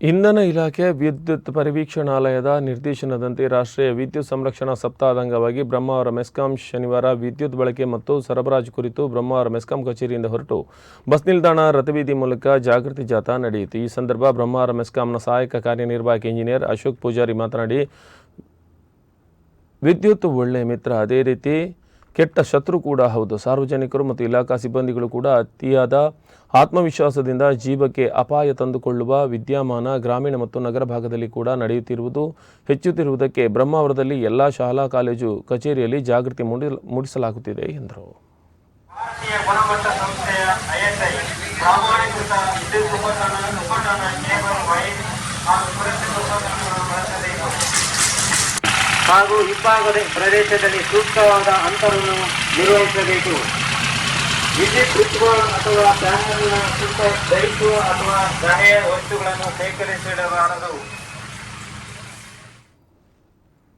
ಇಂಧನ ಇಲಾಖೆ ವಿದ್ಯುತ್ ಪರಿವೀಕ್ಷಣಾಲಯದ ನಿರ್ದೇಶನದಂತೆ ರಾಷ್ಟ್ರೀಯ ವಿದ್ಯುತ್ ಸಂರಕ್ಷಣಾ ಸಪ್ತಾಹದ ಅಂಗವಾಗಿ ಬ್ರಹ್ಮಾವರ ಮೆಸ್ಕಾಂ ಶನಿವಾರ ವಿದ್ಯುತ್ ಬಳಕೆ ಮತ್ತು ಸರಬರಾಜು ಕುರಿತು ಬ್ರಹ್ಮಾವರ ಮೆಸ್ಕಾಂ ಕಚೇರಿಯಿಂದ ಹೊರಟು ಬಸ್ ನಿಲ್ದಾಣ ರಥಬೀದಿ ಮೂಲಕ ಜಾಗೃತಿ ಜಾಥಾ ನಡೆಯಿತು. ಈ ಸಂದರ್ಭ ಬ್ರಹ್ಮಾವರ ಮೆಸ್ಕಾಂನ ಸಹಾಯಕ ಕಾರ್ಯನಿರ್ವಾಹಕ ಇಂಜಿನಿಯರ್ ಅಶೋಕ್ ಪೂಜಾರಿ ಮಾತನಾಡಿ, ವಿದ್ಯುತ್ ಒಳ್ಳೆಯ ಮಿತ್ರ. ಅದೇ ರೀತಿ ಕೆಟ್ಟ ಶತ್ರು ಕೂಡ ಹೌದು. ಸಾರ್ವಜನಿಕರು ಮತ್ತು ಇಲಾಖಾ ಸಿಬ್ಬಂದಿಗಳು ಕೂಡ ಅತಿಯಾದ ಆತ್ಮವಿಶ್ವಾಸದಿಂದ ಜೀವಕ್ಕೆ ಅಪಾಯ ತಂದುಕೊಳ್ಳುವ ವಿದ್ಯಮಾನ ಗ್ರಾಮೀಣ ಮತ್ತು ನಗರ ಭಾಗದಲ್ಲಿ ಕೂಡ ನಡೆಯುತ್ತಿರುವುದು, ಹೆಚ್ಚುತ್ತಿರುವುದಕ್ಕೆ ಬ್ರಹ್ಮಾವರದಲ್ಲಿ ಎಲ್ಲ ಶಾಲಾ ಕಾಲೇಜು ಕಚೇರಿಯಲ್ಲಿ ಜಾಗೃತಿ ಮೂಡಿ ಮೂಡಿಸಲಾಗುತ್ತಿದೆ ಎಂದರು. ಪ್ರಾಮಾಣೀಕೃತ ವಿದ್ಯುತ್ ಉಪಕರಣ ಉಪಕರಣ ಹಾಗೂ ಇಬ್ಬಾಗದ ಪ್ರದೇಶದಲ್ಲಿ ಸೂಕ್ತವಾದ ಅಂತರವನ್ನು ನಿರ್ವಹಿಸಬೇಕು. ವಿದ್ಯುತ್ ಸ್ವಿಚ್ಗಳು ಅಥವಾ ಪ್ಯಾನಲ್ನ ಸುತ್ತ ಧರಿಸುವ ಅಥವಾ ಗಣೆಯ ವಸ್ತುಗಳನ್ನು ಶೇಖರಿಸಿಡಬಾರದು.